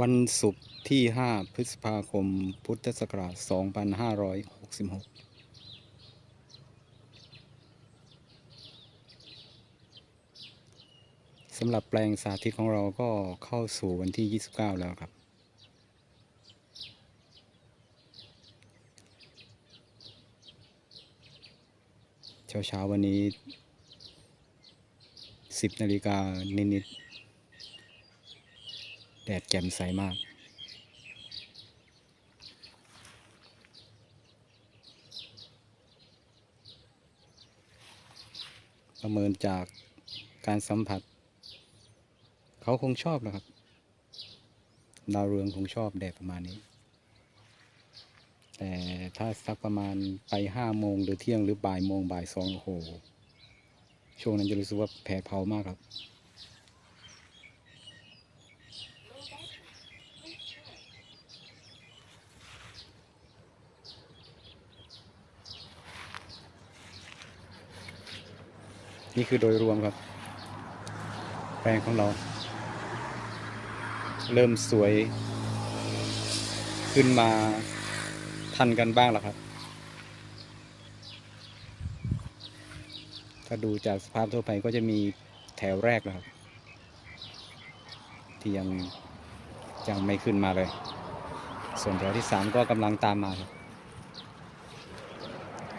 วันศุกร์ที่ 5 พฤษภาคม พุทธศักราช 2566 สำหรับแปลงสาธิตของเราก็เข้าสู่วันที่ 29 แล้วครับ เช้าเช้าวันนี้ 10 นาฬิกานิดๆ แดดแจ่มใสมากประเมินจากการสัมผัส เขาคงชอบนะครับ ดาวเรืองคงชอบแดดประมาณนี้ แต่ถ้าสักประมาณไปห้าโมงหรือเที่ยงหรือบ่ายโมงบ่ายสองโอ้โห ช่วงนั้นจะรู้สึกว่าแผดเผามากครับ นี่คือโดยรวมครับ แปลงของเรา เริ่มสวย ขึ้นมาทันกันบ้างแล้วครับ ถ้าดูจากสภาพทั่วไปก็จะมีแถวแรกนะครับ ที่ยังยังไม่ขึ้นมาเลย ส่วนแถวที่สามก็กำลังตามมาครับ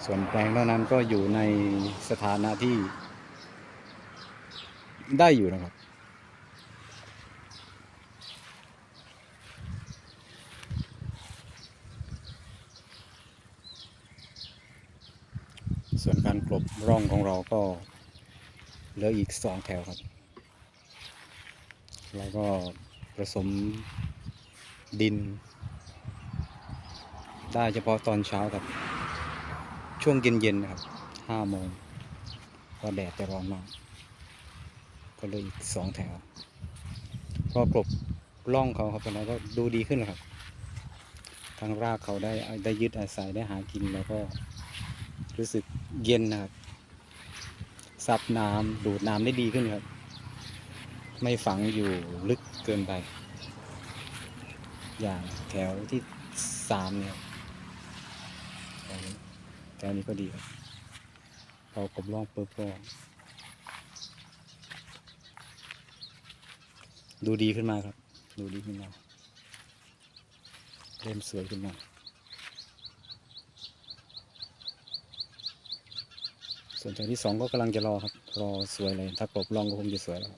ส่วนแปลงนอกนั้นก็อยู่ในสถานะที่ ได้อยู่นะครับ ส่วนการกลบร่องของเราก็เหลืออีกสองแถวครับ แล้วก็ผสมดิน ได้เฉพาะตอนเช้าครับ ช่วงเย็นๆนะครับห้าโมงก็แดดจะร้อนมาก ก็เลยอีกสองแถว พอกลบร่องเขาครับตอนนั้นก็ดูดีขึ้นแล้วครับ ทางรากเขาได้ได้ยึดอาศัยได้หากินแล้วก็รู้สึกเย็นนะครับซับน้ำดูดน้ำได้ดีขึ้นครับ ไม่ฝังอยู่ลึกเกินไป อย่างแถวที่สามเนี่ยแถวนี้แถวนี้ก็ดีครับพอกลบร่องปุ๊บก็ ดูดีขึ้นมาครับ ดูดีขึ้นมา เริ่มสวยขึ้นมาส่วนแถวที่สองก็กำลังจะรอครับ รอสวยเลย ถ้ากบลองก็คงจะสวยแล้ว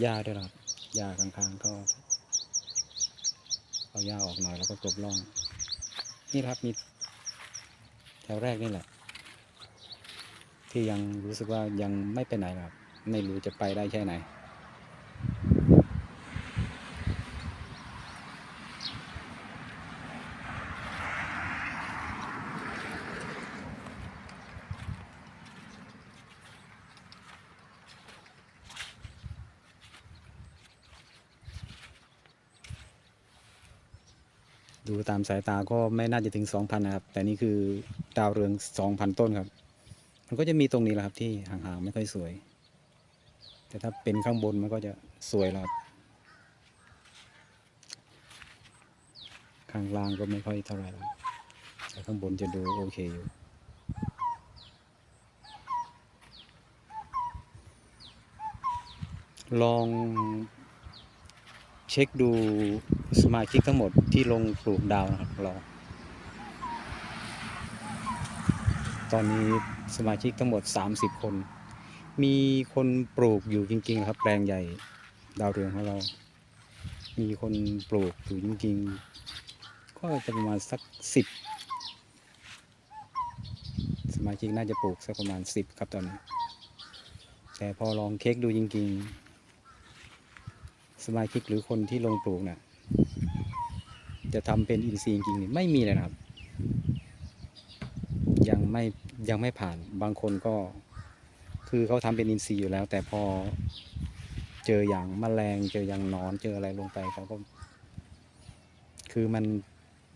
หญ้าด้วยครับหญ้าข้างๆก็เอาหญ้าออกหน่อยแล้วก็กบลอง นี่ครับมีแถวแรกนี่แหละ ที่ยังรู้สึกว่ายังไม่ไปไหนครับ ไม่รู้จะไปได้แค่ไหน ดูตามสายตาก็ไม่น่าจะถึง 2,000 นะครับ แต่นี่คือดาวเรือง 2,000 ต้นครับ มันก็จะมีตรงนี้แหละครับที่ห่างๆไม่ค่อยสวย แต่ถ้าเป็นข้างบนมันก็จะสวยแล้วครับข้างล่างก็ไม่ค่อยเท่าไหร่แล้วแต่ข้างบนจะดูโอเคอยู่ลอง เช็คดูสมาชิกทั้งหมดที่ลงปลูกดาวนะครับเรา ตอนนี้สมาชิกทั้งหมด 30 คน มีคนปลูกอยู่จริง ๆ ครับ แปลงใหญ่ดาวเรืองของเรา มีคนปลูกอยู่จริง ๆ ก็จะประมาณสักสิบสมาชิกน่าจะปลูกสักประมาณสิบครับตอนนี้ แต่พอลองเช็คดูจริง ๆ สมาชิกหรือคนที่ลงปลูกน่ะจะทำเป็นอินทรีย์จริงๆไม่มีเลยนะครับ ยังไม่ยังไม่ผ่านบางคนก็ คือเขาทำเป็นอินทรีย์อยู่แล้ว แต่พอเจออย่างแมลงเจออย่างนอนเจออะไรลงไปเขาก็ คือมัน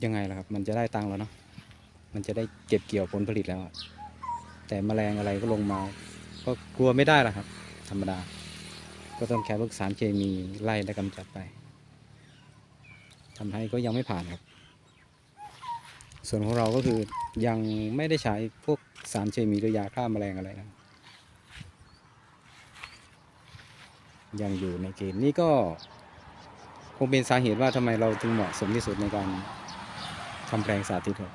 ยังไงล่ะครับ มันจะได้ตังค์แล้วเนาะมันจะได้เก็บเกี่ยวผลผลิตแล้วแต่แมลงอะไรก็ลงมา ก็กลัวไม่ได้ล่ะครับ ธรรมดา ก็ต้องแค่พวกสารเคมีไล่และกำจัดไปทำให้ก็ยังไม่ผ่านครับ ส่วนของเราก็คือยังไม่ได้ใช้พวกสารเคมีหรือยาฆ่าแมลงอะไรนะยังอยู่ในเกณฑ์นี่ก็คงเป็นสาเหตุว่าทำไมเราถึงเหมาะสมที่สุดในการทำแปลงสาธิตครับ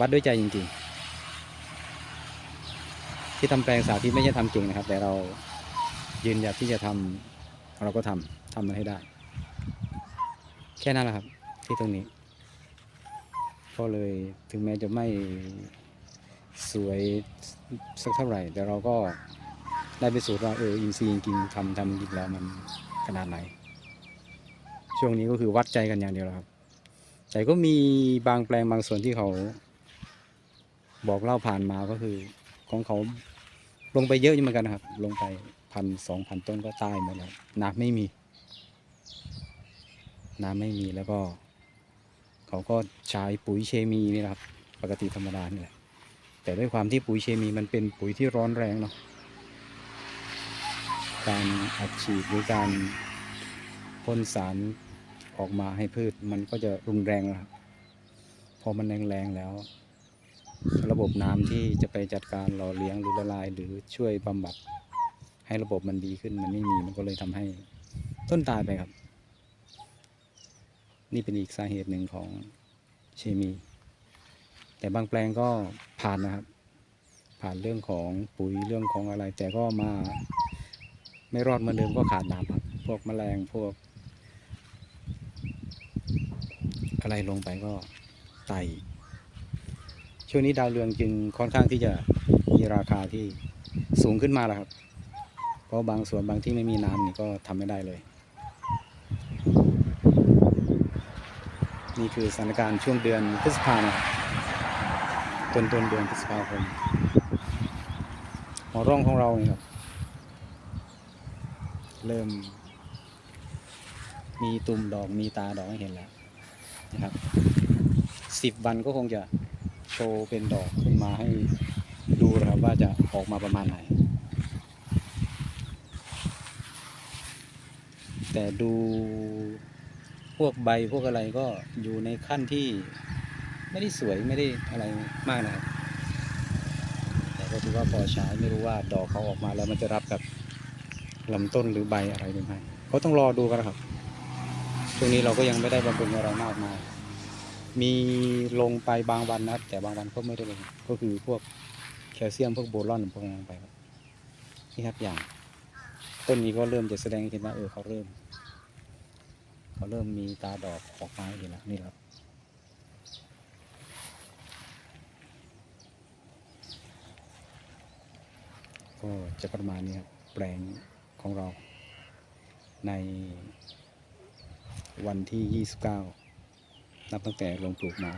วัดด้วยใจจริงๆ ที่ทำแปลงสาธิตไม่ใช่ทำเก่งนะครับ แต่เรายืนหยัดที่จะทำเราก็ทำทำมันให้ได้ แค่นั้นแหละครับ ที่ตรงนี้ก็เลยถึงแม้จะไม่สวยสักเท่าไหร่ แต่เราก็ได้ไปสูตรว่าเอออินซีจริงๆทำทำจริงแล้วมันขนาดไหน ช่วงนี้ก็คือวัดใจกันอย่างเดียวแหละครับ แต่ก็มีบางแปลงบางส่วนที่เขาบอกเล่าผ่านมาก็คือของเขา ลงไปเยอะอยู่เหมือนกันนะครับ ลงไปพันสองพันต้นก็ตายหมดแล้วน้ำไม่มี น้ำไม่มีแล้วก็ เขาก็ใช้ปุ๋ยเคมีนี่แหละครับ ปกติธรรมดานี่แหละแต่ด้วยความที่ปุ๋ยเคมีมันเป็นปุ๋ยที่ร้อนแรงเนาะการอัดฉีดหรือการพ่นสารออกมาให้พืชมันก็จะรุนแรงนะครับพอมันแรงๆแล้ว ระบบน้ำที่จะไปจัดการหล่อเลี้ยงหรือละลาย หรือช่วยบำบัดให้ระบบมันดีขึ้นมันไม่มีมันก็เลยทำให้ต้นตายไปครับ นี่เป็นอีกสาเหตุหนึ่งของเคมี แต่บางแปลงก็ผ่านนะครับ ผ่านเรื่องของปุ๋ยเรื่องของอะไร แต่ก็มาไม่รอดเหมือนเดิมก็ขาดน้ำครับพวกแมลงพวก อะไรลงไปก็ไต ช่วงนี้ดาวเรืองจึงค่อนข้างที่จะมีราคาที่สูงขึ้นมาแล้วครับ เพราะบางส่วนบางที่ไม่มีน้ำนี่ก็ทำไม่ได้เลย นี่คือสถานการณ์ช่วงเดือนพฤษภาคมต้นต้นเดือนพฤษภาคมหัวร่องของเราเนี่ครับ เริ่ม มีตุ่มดอกมีตาดอกให้เห็นแล้วนะครับสิบวันก็คงจะ โชว์เป็นดอกขึ้นมาให้ดูนะครับว่าจะออกมาประมาณไหน แต่ดูพวกใบพวกอะไรก็อยู่ในขั้นที่ไม่ได้สวยไม่ได้อะไรมากนะครับ แต่ก็ถือว่าพอใช้ไม่รู้ว่าดอกเขาออกมาแล้วมันจะรับกับลำต้นหรือใบอะไรหรือไม่ก็ต้องรอดูกันนะครับช่วงนี้เราก็ยังไม่ได้บำรุงอะไรมากมาย มีลงไปบางวันนะแต่บางวันก็ไม่ได้ลงก็คือพวกแคลเซียมพวกโบรอนพวกนั้นไปครับนี่ครับอย่าง ต้นนี้ก็เริ่มจะแสดงเห็นว่าเออเขาเริ่มเขาเริ่มมีตาดอกออกมาเห็นแล้วนี่ครับก็จะประมาณนี้ครับแปลงของเราในวันที่ 29 นับตั้งแต่ลงปลูกมา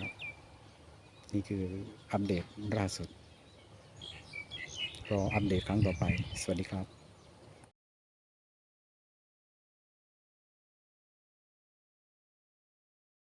นี่คืออัปเดตล่าสุดรออัปเดตครั้งต่อไป สวัสดีครับ